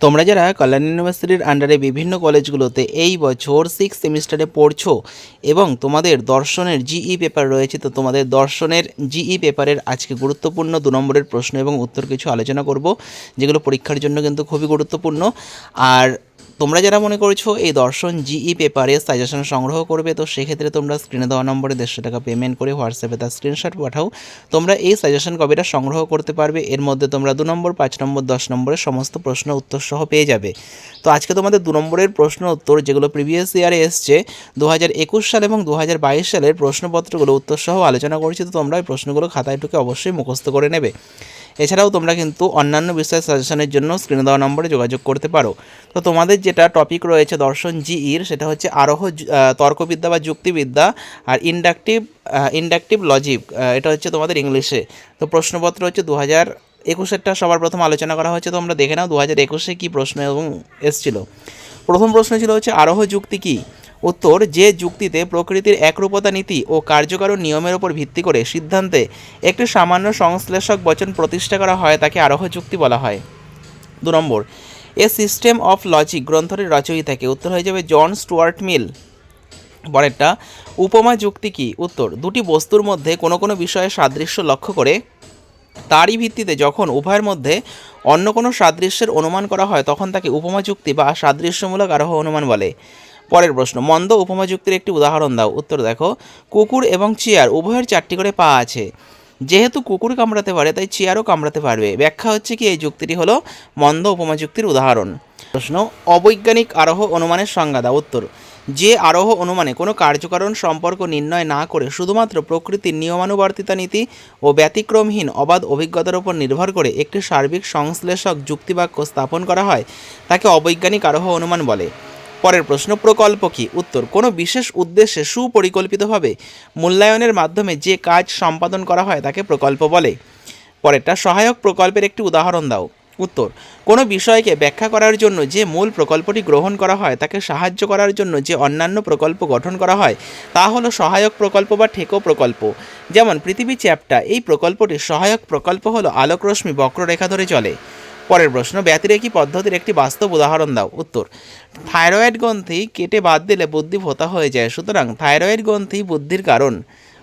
তোমরা যারা কল্যাণ ইউনিভার্সিটির আন্ডারে বিভিন্ন কলেজগুলোতে এই বছর সিক্স সেমিস্টারে পড়ছো এবং তোমাদের দর্শনের জিই পেপার রয়েছে, তো তোমাদের দর্শনের জিই পেপারের আজকে গুরুত্বপূর্ণ দু নম্বরের প্রশ্ন এবং উত্তর কিছু আলোচনা করব, যেগুলো পরীক্ষার জন্য কিন্তু খুবই গুরুত্বপূর্ণ। আর তোমরা যারা মনে করছ এই দর্শন জিই পেপারে সাজেশন সংগ্রহ করবে, তো সেক্ষেত্রে তোমরা স্ক্রিনে দেওয়া নম্বরে দেড়শো টাকা পেমেন্ট করে হোয়াটসঅ্যাপে তার স্ক্রিনশট পাঠাও। তোমরা এই সাজেশন কপিটা সংগ্রহ করতে পারবে, এর মধ্যে তোমরা দু নম্বর, পাঁচ নম্বর, দশ নম্বরের সমস্ত প্রশ্ন উত্তর সহ পেয়ে যাবে। তো আজকে তোমাদের দু নম্বরের প্রশ্ন উত্তর যেগুলো প্রিভিয়াস ইয়ারে এসছে দু হাজার একুশ সাল এবং দু হাজার বাইশ সালের প্রশ্নপত্রগুলো উত্তর সহ আলোচনা করছি, তো তোমরা এই প্রশ্নগুলো খাতায় টুকে অবশ্যই মুখস্থ করে নেবে। এছাড়াও তোমরা কিন্তু অন্যান্য বিষয় সাজেশনের জন্য স্ক্রিনে দেওয়া নম্বরে যোগাযোগ করতে পারো। তো তোমাদের যেটা টপিক রয়েছে দর্শন জিইর সেটা হচ্ছে আরোহ তর্কবিদ্যা বা যুক্তিবিদ্যা আর ইন্ডাকটিভ ইন্ডাকটিভ লজিক এটা হচ্ছে তোমাদের ইংলিশে। তো প্রশ্নপত্র হচ্ছে দু হাজার একুশেরটা সবার প্রথম আলোচনা করা হচ্ছে তোমরা দেখে নাও দু হাজার একুশে কী প্রশ্ন এবং এসছিল। প্রথম প্রশ্ন ছিল হচ্ছে আরোহ যুক্তি কী? উত্তর, যে যুক্তিতে প্রকৃতির একরূপতা নীতি ও কার্যকর নিয়মের উপর ভিত্তি করে সিদ্ধান্তে একটি সামান্য সংশ্লেষক বচন প্রতিষ্ঠা করা হয়, তাকে আরোহ যুক্তি বলা হয়। দু নম্বর, এ সিস্টেম অফ লজিক গ্রন্থটির রচয়িতাকে উত্তর হয়ে যাবে জন স্টুয়ার্ট মিল। পরেরটা উপমা যুক্তি কি? উত্তর, দুটি বস্তুর মধ্যে কোনো কোনো বিষয়ে সাদৃশ্য লক্ষ্য করে, তারই ভিত্তিতে যখন উভয়ের মধ্যে অন্য কোনো সাদৃশ্যের অনুমান করা হয়, তখন তাকে উপমা যুক্তি বা সাদৃশ্যমূলক আরোহ অনুমান বলে। পরের প্রশ্ন, মন্দ উপমা যুক্তির একটি উদাহরণ দাও। উত্তর দেখো, কুকুর এবং চেয়ার উভয়ের চারটি করে পা আছে। যেহেতু কুকুর কামড়াতে পারে, তাই চেয়ারও কামড়াতে পারবে। ব্যাখ্যা হচ্ছে কি, এই যুক্তিটি হলো মন্দ উপমা যুক্তির উদাহরণ। প্রশ্ন, অবৈজ্ঞানিক আরোহ অনুমানের সংজ্ঞা দাও। উত্তর, যে আরোহ অনুমানে কোনো কার্যকারণ সম্পর্ক নির্ণয় না করে শুধুমাত্র প্রকৃতির নিয়মানুবর্তিতা নীতি ও ব্যতিক্রমহীন অবাধ অভিজ্ঞতার উপর নির্ভর করে একটি সার্বিক সংশ্লেষক যুক্তিবাক্য স্থাপন করা হয়, তাকে অবৈজ্ঞানিক আরোহ অনুমান বলে। পরের প্রশ্ন, প্রকল্প কি? উত্তর, কোনো বিশেষ উদ্দেশ্যে সুপরিকল্পিতভাবে মূল্যায়নের মাধ্যমে যে কাজ সম্পাদন করা হয় তাকে প্রকল্প বলে। পরেরটা, সহায়ক প্রকল্পের একটি উদাহরণ দাও। উত্তর, কোনো বিষয়কে ব্যাখ্যা করার জন্য যে মূল প্রকল্পটি গ্রহণ করা হয় তাকে সাহায্য করার জন্য যে অন্যান্য প্রকল্প গঠন করা হয় তা হলো সহায়ক প্রকল্প বা ঠেকো প্রকল্প। যেমন পৃথিবী চ্যাপ্টা এই প্রকল্পটির সহায়ক প্রকল্প হলো আলোকরশ্মি বক্ররেখা ধরে চলে। পরের প্রশ্ন, ব্যতিরেকি পদ্ধতির একটি বাস্তব উদাহরণ দাও। উত্তর, থাইরয়েড গ্রন্থি কেটে বাদ দিলে বুদ্ধি ভোতা হয়ে যায়, সুতরাং থাইরয়েড গ্রন্থি বুদ্ধির কারণ।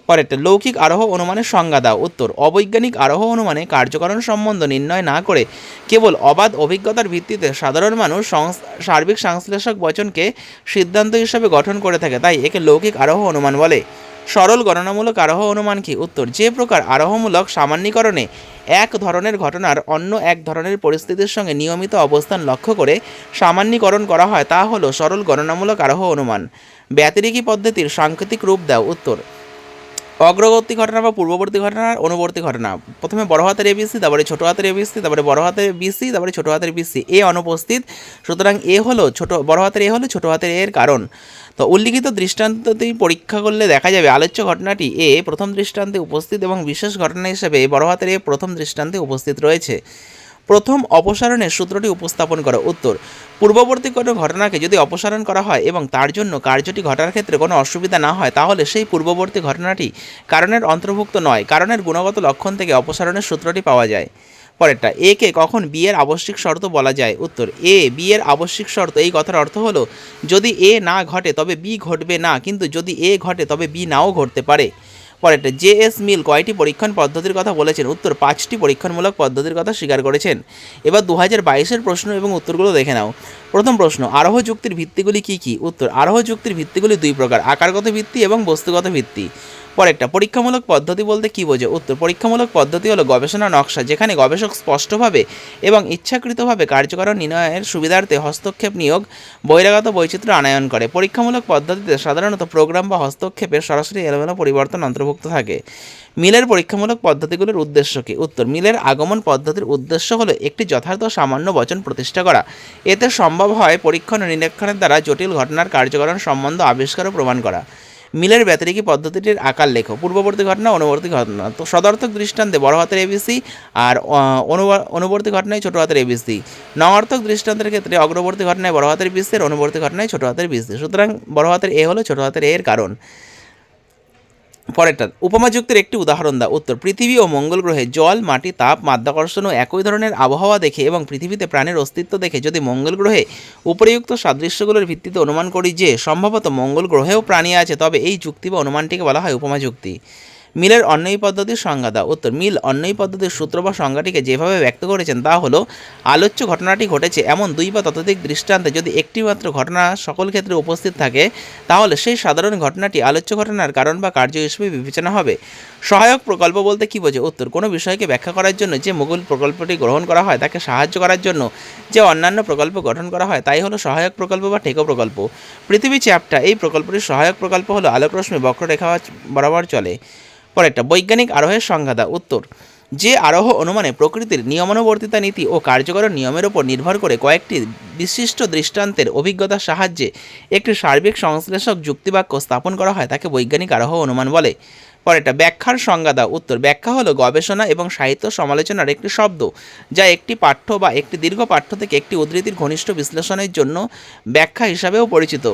পরেরটা, লৌকিক আরোহ অনুমানের সংজ্ঞা দাও। উত্তর, অবৈজ্ঞানিক আরোহ অনুমানে কার্যকরণ সম্বন্ধ নির্ণয় না করে কেবল অবাধ অভিজ্ঞতার ভিত্তিতে সাধারণ মানুষ সার্বিক সংশ্লেষক বচনকে সিদ্ধান্ত হিসাবে গঠন করে থাকে, তাই একে লৌকিক আরোহ অনুমান বলে। সরল গণনামূলক আরোহ অনুমান কি? উত্তর, যে প্রকার আরোহমূলক সামান্যীকরণে এক ধরনের ঘটনার অন্য এক ধরনের পরিস্থিতির সঙ্গে নিয়মিত অবস্থান লক্ষ্য করে সামান্যীকরণ করা হয়, তা হলো সরল গণনামূলক আরোহ অনুমান। ব্যতিরিকী পদ্ধতির সাংকেতিক রূপ দাও, উত্তর। অগ্রগতি ঘটনা বা পূর্ববর্তী ঘটনা অনুবর্তী ঘটনা। প্রথমে বড় হাতের এবিসি তারপরে ছোট হাতের এবিসি তারপরে বড় হাতের বিসি তারপরে ছোট হাতের বিসি এ অনুপস্থিত। সুতরাং এ হলো ছোট, বড় হাতের এ হলো ছোট হাতের এর কারণ। তো উল্লিখিত দৃষ্টান্ততেই পরীক্ষা করলে দেখা যাবে আলোচ্য ঘটনাটি এ প্রথম দৃষ্টান্তে উপস্থিত এবং বিশেষ ঘটনা হিসেবে বড় হাতের এ প্রথম দৃষ্টান্তে উপস্থিত রয়েছে। প্রথম অপসারণের সূত্রটি উপস্থাপন করো উত্তর। পূর্ববর্তী কোনো ঘটনাকে যদি অপসারণ করা হয় এবং তার জন্য কার্যটি ঘটার ক্ষেত্রে কোনো অসুবিধা না হয়, তাহলে সেই পূর্ববর্তী ঘটনাটি কারণের অন্তর্ভুক্ত নয়, কারণের গুণগত লক্ষণ থেকে অপসারণের সূত্রটি পাওয়া যায়। পরেরটা, এ কে কখন বিয়ের আবশ্যিক শর্ত বলা যায়? উত্তর, এ বিয়ের আবশ্যিক শর্ত, এই কথার অর্থ হলো, যদি এ না ঘটে তবে বি ঘটবে না, কিন্তু যদি এ ঘটে তবে বি নাও ঘটতে পারে। পরেরটা, জে এস মিল কয়টি পরীক্ষণ পদ্ধতির কথা বলেছেন? উত্তর, পাঁচটি পরীক্ষণমূলক পদ্ধতির কথা স্বীকার করেছেন। এবার দু হাজার প্রশ্ন এবং উত্তরগুলো দেখে নাও। প্রথম প্রশ্ন, আরোহ যুক্তির ভিত্তিগুলি কী কী? উত্তর, আরোহ যুক্তির ভিত্তিগুলি দুই প্রকার, আকারগত ভিত্তি এবং বস্তুগত ভিত্তি। পরেরটা, পরীক্ষামূলক পদ্ধতি বলতে কী বোঝে? উত্তর, পরীক্ষামূলক পদ্ধতি হলো গবেষণা নকশা, যেখানে গবেষক স্পষ্টভাবে এবং ইচ্ছাকৃতভাবে কার্যকর নির্ণয়ের সুবিধার্থে হস্তক্ষেপ নিয়োগ, বহিরাগত বৈচিত্র্য আনয়ন করে। পরীক্ষামূলক পদ্ধতিতে সাধারণত প্রোগ্রাম বা হস্তক্ষেপের সরাসরি এলোমেলো পরিবর্তন অন্তর্ভুক্ত থাকে। মিলের পরীক্ষামূলক পদ্ধতিগুলির উদ্দেশ্য কী? উত্তর, মিলের আগমন পদ্ধতির উদ্দেশ্য হলো একটি যথার্থ সামান্য বচন প্রতিষ্ঠা করা। এতে সম্ভব হয় পরীক্ষণ ও নিরীক্ষণের দ্বারা জটিল ঘটনার কার্যকরণ সম্বন্ধ আবিষ্কার ও প্রমাণ করা। মিলের ব্যতিরেকি পদ্ধতিটির আকার লেখো। পূর্ববর্তী ঘটনা, অনুবর্তী ঘটনা। তো সদর্থক দৃষ্টান্তে বড় হাতের এবিসি আর অনুব- অনুবর্তী ঘটনায় ছোট হাতের এবিসি নঙর্থক দৃষ্টান্তের ক্ষেত্রে অগ্রবর্তী ঘটনায় বড় হাতের বিসি আর অনুবর্তী ঘটনায় ছোট হাতের বিসি সুতরাং বড় হাতের এ হলো ছোট হাতের এ এর কারণ। পরেরটা, উপমা যুক্তির একটি উদাহরণ দা উত্তর, পৃথিবী ও মঙ্গল গ্রহে জল, মাটি, তাপ, মাধ্যাকর্ষণ ও একই ধরনের আবহাওয়া দেখে এবং পৃথিবীতে প্রাণের অস্তিত্ব দেখে যদি মঙ্গল গ্রহে উপরিযুক্ত সাদৃশ্যগুলোর ভিত্তিতে অনুমান করি যে, সম্ভবত মঙ্গল গ্রহেও প্রাণী আছে, তবে এই যুক্তি বা অনুমানটিকে বলা হয় উপমা যুক্তি। মিলের অন্যই পদ্ধতির সংজ্ঞা দাও। উত্তর, মিল অন্যই পদ্ধতির সূত্র বা সংজ্ঞাটিকে যেভাবে ব্যক্ত করেছেন তা হলো, আলোচ্য ঘটনাটি ঘটেছে এমন দুই বা ততোধিক দৃষ্টান্তে যদি একটি মাত্র ঘটনা সকল ক্ষেত্রে উপস্থিত থাকে, তাহলে সেই সাধারণ ঘটনাটি আলোচ্য ঘটনার কারণ বা কার্য হিসেবে বিবেচনা হবে। সহায়ক প্রকল্প বলতে কী বোঝে? উত্তর, কোনো বিষয়কে ব্যাখ্যা করার জন্য যে মূল প্রকল্পটি গ্রহণ করা হয় তাকে সাহায্য করার জন্য যে অন্যান্য প্রকল্প গঠন করা হয় তাই হলো সহায়ক প্রকল্প বা টেকো প্রকল্প। পৃথিবী চ্যাপ্টার এই প্রকল্পটির সহায়ক প্রকল্প হলো আলোকরশ্মি বক্ররেখা বরাবর চলে। পরেরটা, বৈজ্ঞানিক আরোহের সংজ্ঞা দাও উত্তর। যে আরোহ অনুমানে প্রকৃতির নিয়মানুবর্তিতা নীতি ও কার্যকর নিয়মের উপর নির্ভর করে কয়েকটি বিশিষ্ট দৃষ্টান্তের অভিজ্ঞতার সাহায্যে একটি সার্বিক সংশ্লেষক যুক্তিবাক্য স্থাপন করা হয়, তাকে বৈজ্ঞানিক আরোহ অনুমান বলে। পরেরটা, ব্যাখ্যার সংজ্ঞা উত্তর। ব্যাখ্যা হলো গবেষণা এবং সাহিত্য সমালোচনার একটি শব্দ, যা একটি পাঠ্য বা একটি দীর্ঘ পাঠ্য থেকে একটি উদ্ধৃতির ঘনিষ্ঠ বিশ্লেষণের জন্য ব্যাখ্যা হিসাবেও পরিচিত।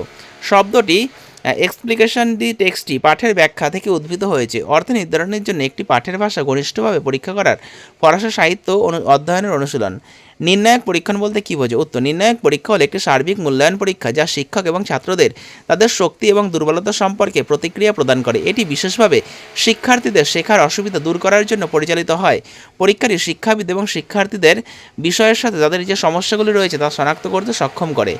শব্দটি এক্সপ্লিকেশন দি টেক্সটটি পাঠের ব্যাখ্যা থেকে উদ্ভূত হয়েছে। অর্থ নির্ধারণের জন্য একটি পাঠের ভাষা ঘনিষ্ঠভাবে পরীক্ষা করার ফরাসি সাহিত্য অধ্যয়নের অনুশীলন। নির্ণায়ক পরীক্ষণ বলতে কী বোঝো? উত্তর, নির্ণায়ক পরীক্ষা হলো একটি সার্বিক মূল্যায়ন পরীক্ষা যা শিক্ষক এবং ছাত্রদের তাদের শক্তি এবং দুর্বলতা সম্পর্কে প্রতিক্রিয়া প্রদান করে। এটি বিশেষভাবে শিক্ষার্থীদের শেখার অসুবিধা দূর করার জন্য পরিচালিত হয়। পরীক্ষাটি শিক্ষাবিদ এবং শিক্ষার্থীদের বিষয়ের সাথে তাদের যে সমস্যাগুলি রয়েছে তা শনাক্ত করতে সক্ষম করে।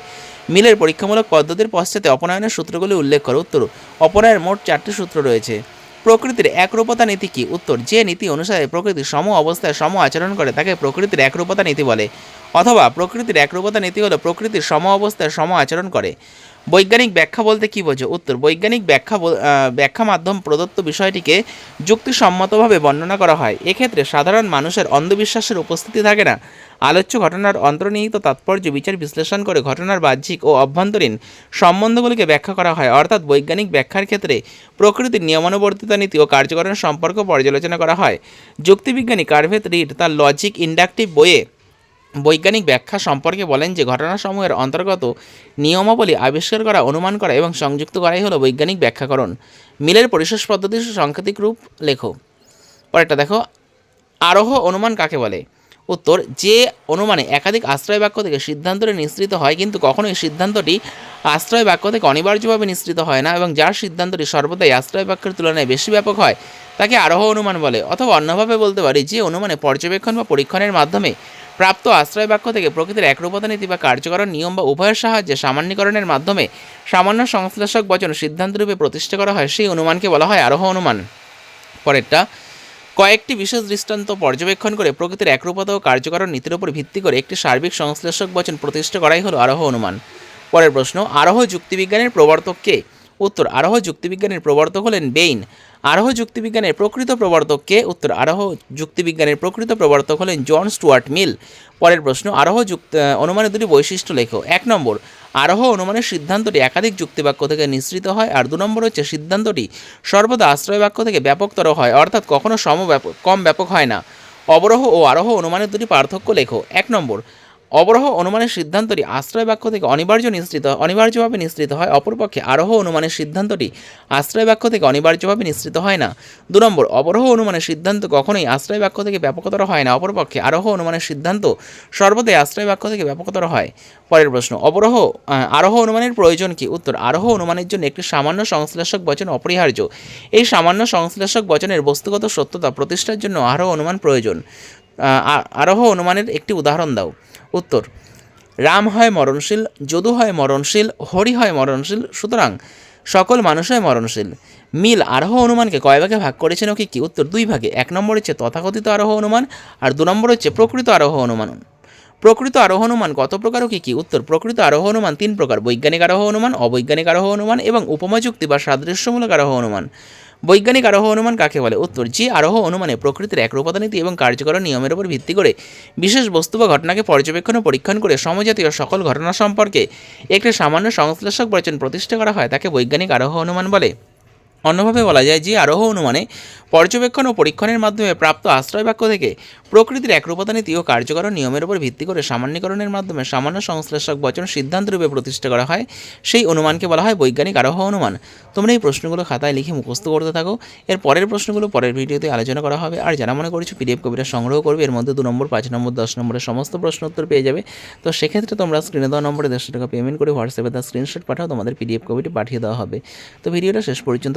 মিলের পরীক্ষামূলক পদ্ধতির পশ্চাতে অপনয়নের সূত্রগুলি উল্লেখ করে। উত্তর, অপনয়ের মোট চারটি সূত্র রয়েছে। প্রকৃতির একরূপতা নীতি কি? উত্তর, যে নীতি অনুসারে প্রকৃতি সম অবস্থায় সম আচরণ করে, তাকে প্রকৃতির একরূপতা নীতি বলে। অথবা, প্রকৃতির একরূপতা নীতি হলো প্রকৃতির সম অবস্থায় সম আচরণ করে। বৈজ্ঞানিক ব্যাখ্যা বলতে কী বোঝো? উত্তর, বৈজ্ঞানিক ব্যাখ্যা ব্যাখ্যা মাধ্যম প্রদত্ত বিষয়টিকে যুক্তিসম্মতভাবে বর্ণনা করা হয়। এক্ষেত্রে সাধারণ মানুষের অন্ধবিশ্বাসের উপস্থিতি থাকে না। আলোচ্য ঘটনার অন্তর্নিহিত তাৎপর্য বিচার বিশ্লেষণ করে ঘটনার বাহ্যিক ও অভ্যন্তরীণ সম্বন্ধগুলিকে ব্যাখ্যা করা হয়। অর্থাৎ বৈজ্ঞানিক ব্যাখ্যার ক্ষেত্রে প্রকৃতির নিয়মানুবর্তিতা নীতি ও কার্যকরণ সম্পর্ক পর্যালোচনা করা হয়। যুক্তিবিজ্ঞানী কার্ভেত রিড তার লজিক ইন্ডাকটিভ বইয়ে বৈজ্ঞানিক ব্যাখ্যা সম্পর্কে বলেন যে ঘটনাসমূহের অন্তর্গত নিয়মাবলী আবিষ্কার করা, অনুমান করা এবং সংযুক্ত করাই হলো বৈজ্ঞানিক ব্যাখ্যাকরণ। মিলের পরিশেষ পদ্ধতির সাংকেতিক রূপ, লেখো। পরেরটা দেখো, আরোহ অনুমান কাকে বলে? উত্তর, যে অনুমানে একাধিক আশ্রয় বাক্য থেকে সিদ্ধান্তটি নিঃসৃত হয়, কিন্তু কখনোই সিদ্ধান্তটি আশ্রয় বাক্য থেকে অনিবার্যভাবে নিঃসৃত হয় না এবং যার সিদ্ধান্তটি সর্বদাই আশ্রয় বাক্যের তুলনায় বেশি ব্যাপক হয়, তাকে আরোহ অনুমান বলে। অথবা অন্যভাবে বলতে পারি, যে অনুমানে পর্যবেক্ষণ বা পরীক্ষণের মাধ্যমে প্রাপ্ত আশ্রয় বাক্য থেকে প্রকৃতির একরূপতা নীতি বা কার্যকরণ নিয়ম বা উভয়ের সাহায্যে সামান্যীকরণের মাধ্যমে সামান্য সংশ্লেষক বচন সিদ্ধান্তরূপে প্রতিষ্ঠা করা হয়, সেই অনুমানকে বলা হয় আরোহ অনুমান। পরেরটা, কয়েকটি বিশেষ দৃষ্টান্ত পর্যবেক্ষণ করে প্রকৃতির একরূপতা ও কার্যকরণ নীতির উপর ভিত্তি করে একটি সার্বিক সংশ্লেষক বচন প্রতিষ্ঠা করাই হলো আরোহ অনুমান। পরের প্রশ্ন, আরোহ যুক্তিবিজ্ঞানের প্রবর্তক কে? উত্তর আরোহ যুক্তিবিজ্ঞানের প্রবর্তক হলেন বেইন। আরোহ যুক্তিবিজ্ঞানের প্রকৃত প্রবর্তক কে? উত্তর আরোহ যুক্তিবিজ্ঞানের প্রকৃত প্রবর্তক হলেন জন স্টুয়ার্ট মিল। পরের প্রশ্ন, আরোহ যুক্ত অনুমানের দুটি বৈশিষ্ট্য লেখো। এক নম্বর, আরোহ অনুমানের সিদ্ধান্তটি একাধিক যুক্তিবাক্য থেকে নিঃসৃত হয়, আর দু নম্বর হচ্ছে সিদ্ধান্তটি সর্বদা আশ্রয় বাক্য থেকে ব্যাপকতর হয়, অর্থাৎ কখনও সম ব্যাপক কম ব্যাপক হয় না। অবরোহ ও আরোহ অনুমানের দুটি পার্থক্য লেখো। এক নম্বর অবরোহ অনুমানের সিদ্ধান্তটি আশ্রয় বাক্য থেকে অনিবার্য নিঃসৃত অনিবার্যভাবে নিঃসৃত হয়, অপরপক্ষে আরোহ অনুমানের সিদ্ধান্তটি আশ্রয় বাক্য থেকে অনিবার্যভাবে নিঃসৃত হয় না। দু নম্বর, অবরহ অনুমানের সিদ্ধান্ত কখনোই আশ্রয় বাক্য থেকে ব্যাপকতর হয় না, অপরপক্ষে আরোহ অনুমানের সিদ্ধান্ত সর্বদাই আশ্রয় বাক্য থেকে ব্যাপকতর হয়। পরের প্রশ্ন, অবরহ আরোহ অনুমানের প্রয়োজন কি? উত্তর, আরোহ অনুমানের জন্য একটি সামান্য সংশ্লেষক বচন অপরিহার্য। এই সামান্য সংশ্লেষক বচনের বস্তুগত সত্যতা প্রতিষ্ঠার জন্য আরোহ অনুমান প্রয়োজন। আরোহ অনুমানের একটি উদাহরণ দাও। উত্তর, রাম হয় মরণশীল, যদু হয় মরণশীল, হরি হয় মরণশীল, সুতরাং সকল মানুষ হয় মরণশীল। মিল আরোহ অনুমানকে কয় ভাগে ভাগ করেছেন কি কি? উত্তর, দুই ভাগে। এক নম্বর হচ্ছে তথাকথিত আরোহ অনুমান আর দু নম্বর হচ্ছে প্রকৃত আরোহ অনুমান। প্রকৃত আরোহ অনুমান কত প্রকার ও কি কি? উত্তর, প্রকৃত আরোহ অনুমান তিন প্রকার। বৈজ্ঞানিক আরোহ অনুমান, অবৈজ্ঞানিক আরোহ অনুমান এবং উপমা যুক্তি বা সাদৃশ্যমূলক আরোহ অনুমান। বৈজ্ঞানিক আরোহ অনুমান কাকে বলে? উত্তর যে আরোহ অনুমানে প্রকৃতির এক নীতি এবং কার্যকর নিয়মের উপর ভিত্তি করে বিশেষ বস্তু বা ঘটনাকে পর্যবেক্ষণ ও পরীক্ষণ করে সমজাতীয় সকল ঘটনা সম্পর্কে একটি সামান্য সংশ্লেষক বচন প্রতিষ্ঠা করা হয়, তাকে বৈজ্ঞানিক আরোহ অনুমান বলে। অন্যভাবে বলা যায় যে আরোহ অনুমানে পর্যবেক্ষণ ও পরীক্ষণের মাধ্যমে প্রাপ্ত আশ্রয় বাক্য থেকে প্রকৃতির একরূপতা নীতি ও কার্যকর নিয়মের উপর ভিত্তি করে সামান্যীকরণের মাধ্যমে সামান্য সংশ্লেষক বচন সিদ্ধান্ত রূপে প্রতিষ্ঠা করা হয়। সেই অনুমানকে বলা হয় বৈজ্ঞানিক আরোহ অনুমান। তোমরা এই প্রশ্নগুলো খাতায় লিখে মুখস্থ করতে থাকো। এর পরের প্রশ্নগুলো পরের ভিডিওতে আলোচনা করা হবে। আর যারা মনে করছ পিডিএফ কবিতা সংগ্রহ করবে, এর মধ্যে দু নম্বর, পাঁচ নম্বর, দশ নম্বরের সমস্ত প্রশ্ন উত্তর পেয়ে যাবে। তো সেক্ষেত্রে তোমরা স্ক্রিনে দেওয়া নম্বরে দেড়শো টাকা পেমেন্ট করে হোয়াটসঅ্যাপে তার স্ক্রিনশট পাঠাও। তোমাদের পিডিএফ কপিটি পাঠিয়ে দেওয়া হবে। তো ভিডিওটা শেষ পর্যন্ত